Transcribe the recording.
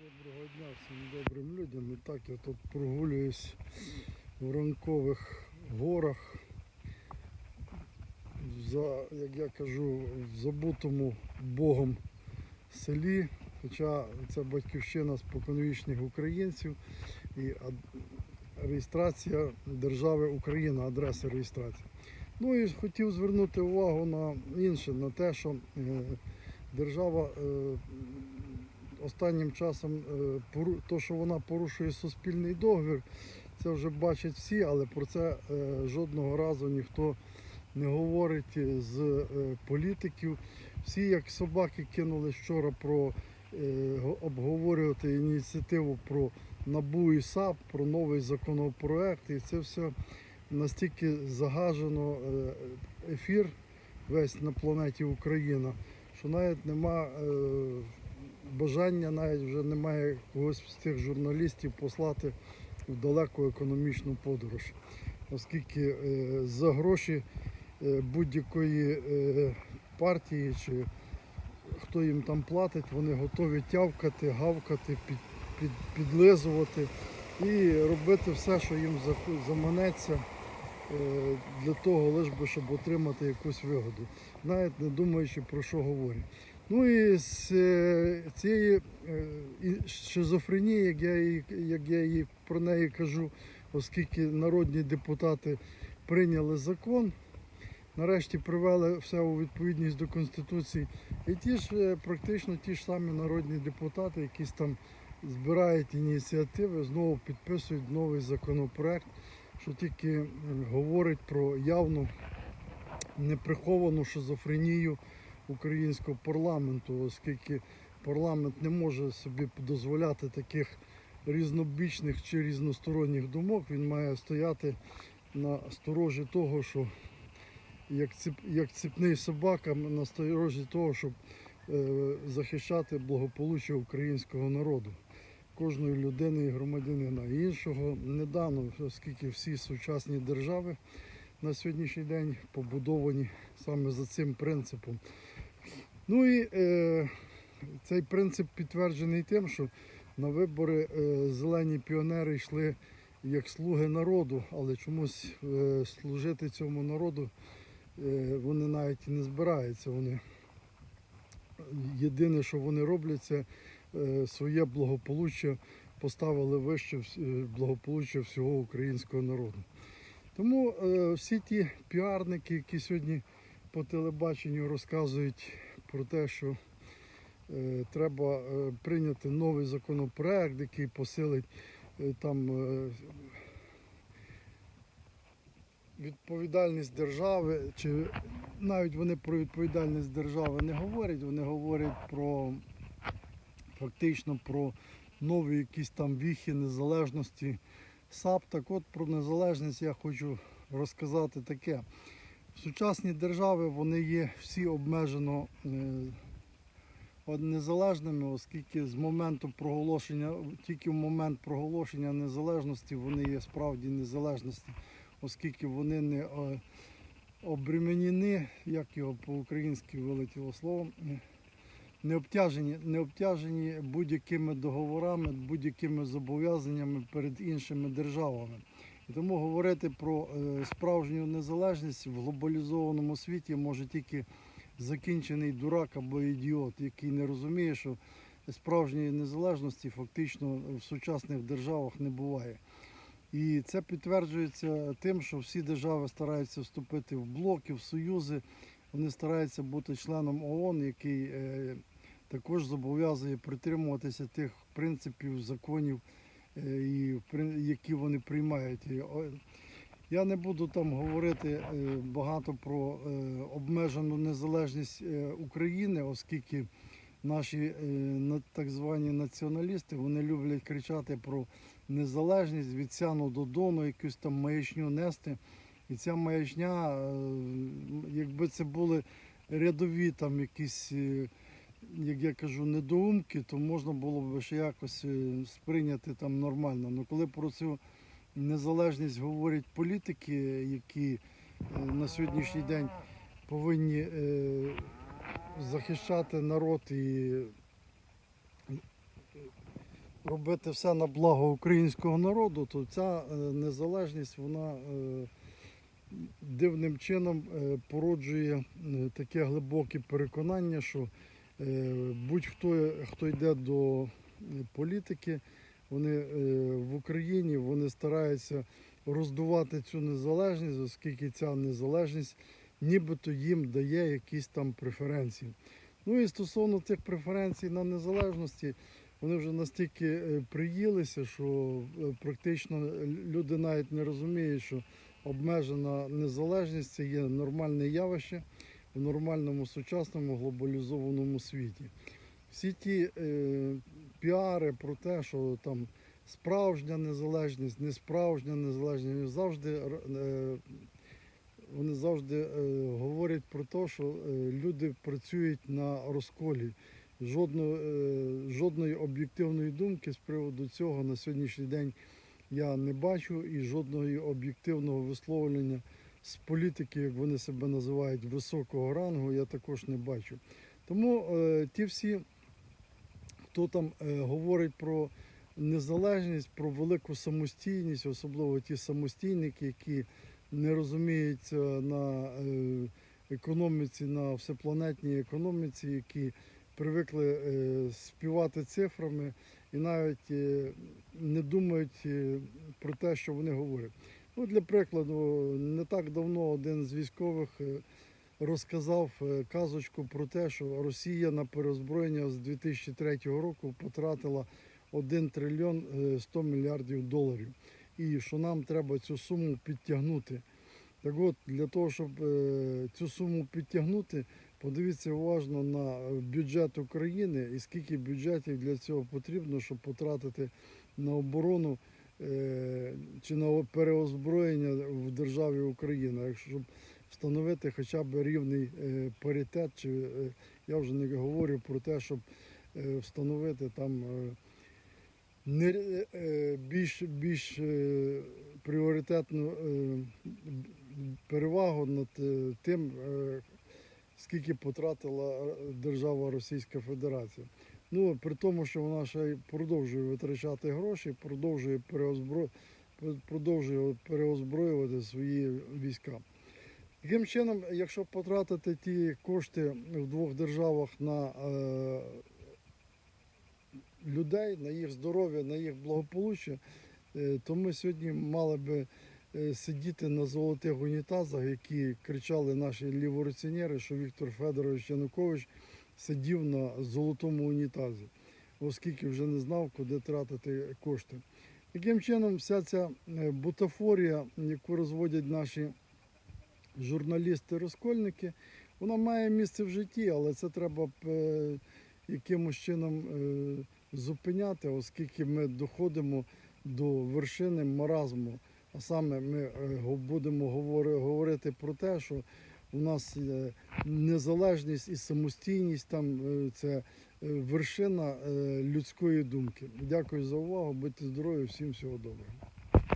Доброго дня всім добрим людям. І так я тут прогулююсь в ранкових горах. За, як я кажу, в забутому Богом селі. Хоча це батьківщина споконвічних українців і реєстрація держави Україна, адреса реєстрації. Ну і хотів звернути увагу на інше, на те, що е, держава е, останнім часом е, то, що вона порушує суспільний договір, це вже бачать всі, але про це е, жодного разу ніхто не говорить з е, політиків. Всі, як собаки, кинули вчора про обговорювати ініціативу про НАБУ і САП, про новий законопроект. І це все настільки загажено ефір весь на планеті Україна, що навіть нема бажання, навіть вже немає когось з тих журналістів послати в далеку економічну подорож. Оскільки е, за гроші е, будь-якої е, партії чи хто їм там платить, вони готові тявкати, гавкати, під, під, підлизувати і робити все, що їм заманеться для того, лиш би, щоб отримати якусь вигоду, навіть не думаючи про що говорять. Ну і з е, цієї е, шизофренії, як я, її, як я її про неї кажу, оскільки народні депутати прийняли закон, нарешті привели все у відповідність до Конституції. І ті ж е, практично ті ж самі народні депутати, якісь там збирають ініціативи, знову підписують новий законопроект, що тільки говорить про явну неприховану шизофренію українського парламенту, оскільки парламент не може собі дозволяти таких різнобічних чи різносторонніх думок. Він має стояти на сторожі того, що як, цип, як ціпний собака на сторожі того, щоб е, захищати благополуччя українського народу, кожної людини і громадянина. І іншого не дано, оскільки всі сучасні держави на сьогоднішній день побудовані саме за цим принципом. Ну і е, цей принцип підтверджений тим, що на вибори е, зелені піонери йшли як слуги народу, але чомусь е, служити цьому народу е, вони навіть і не збираються. Вони єдине, що вони роблять, це е, своє благополуччя поставили вище е, благополуччя всього українського народу. Тому е, всі ті піарники, які сьогодні по телебаченню розказують про те, що е, треба е, прийняти новий законопроект, який посилить е, там відповідальність держави, чи навіть вони про відповідальність держави не говорять, вони говорять про фактично про нові якісь там віхи незалежності САП. Так от про незалежність я хочу розказати таке. Сучасні держави вони є всі обмежено е, незалежними, оскільки з моменту проголошення, тільки в момент проголошення незалежності вони є справді незалежності, оскільки вони не е, обременені, як його по-українськи вилетіло слово, е, не обтяжені, не обтяжені будь-якими договорами, будь-якими зобов'язаннями перед іншими державами. Тому говорити про е, справжню незалежність в глобалізованому світі може тільки закінчений дурак або ідіот, який не розуміє, що справжньої незалежності фактично в сучасних державах не буває. І це підтверджується тим, що всі держави стараються вступити в блоки, в союзи. Вони стараються бути членом ООН, який е, також зобов'язує притримуватися тих принципів, законів, і, в які вони приймають. І, я не буду там говорити е, багато про е, обмежену незалежність е, України, оскільки наші е, так звані націоналісти вони люблять кричати про незалежність від сяну до дону, якусь там маячню нести. І ця маячня, е, якби це були рядові там якісь, е, як я кажу, недоумки, то можна було б ще якось е, сприйняти там нормально. Ну коли про цю незалежність говорять політики, які е, на сьогоднішній день повинні е, захищати народ і робити все на благо українського народу, то ця незалежність вона дивним чином породжує таке глибоке переконання, що будь-хто хто йде до е, політики, вони е, в Україні вони стараються роздувати цю незалежність, оскільки ця незалежність нібито їм дає якісь там преференції. Ну і стосовно цих преференцій на незалежності, вони вже настільки е, приїлися, що е, практично люди навіть не розуміють, що обмежена незалежність це є нормальне явище в нормальному сучасному глобалізованому світі. Всі ті е, піари про те, що там справжня незалежність, несправжня незалежність, завжди, е, вони завжди е, говорять про те, що е, люди працюють на розколі. Жодної, е, жодної об'єктивної думки з приводу цього на сьогоднішній день я не бачу і жодного об'єктивного висловлення з політики, як вони себе називають, високого рангу, я також не бачу. Тому е, ті всі, хто там е, говорить про незалежність, про велику самостійність, особливо ті самостійники, які не розуміються на е, економіці, на всепланетній економіці, які привикли е, співати цифрами і навіть е, не думають е, про те, що вони говорять. Ну, для прикладу, не так давно один з військових е, розказав е, казочку про те, що Росія на перезброєння з 2003 року потратила 1 трильйон е, 100 мільярдів доларів. І що нам треба цю суму підтягнути. Так от, для того, щоб е, цю суму підтягнути, подивіться уважно на е, бюджет України і скільки бюджетів для цього потрібно, щоб потратити на оборону е, чи на переозброєння в державі Україна, якщо щоб встановити хоча б рівний е, паритет, чи е, я вже не говорю про те, щоб е, встановити там е, не, е, більш, більш е, пріоритетну е, перевагу над е, тим, е, скільки потратила е, держава Російська Федерація. Ну, при тому, що вона ще продовжує витрачати гроші, продовжує переозбро... продовжує переозброювати свої війська. Таким чином, якщо потратити ті кошти в двох державах на е, людей, на їх здоров'я, на їх благополуччя, е, то ми сьогодні мали би е, сидіти на золотих унітазах, які кричали наші ліворуціонери, що Віктор Федорович Янукович сидів на золотому унітазі, оскільки вже не знав, куди тратити кошти. Таким чином, вся ця е, бутафорія, яку розводять наші журналісти-розкольники, вона має місце в житті, але це треба е, якимось чином е, зупиняти, оскільки ми доходимо до вершини маразму. А саме ми будемо говорити про те, що у нас е, незалежність і самостійність там е, це е, вершина людської думки. Дякую за увагу, будьте здорові, всім всього доброго.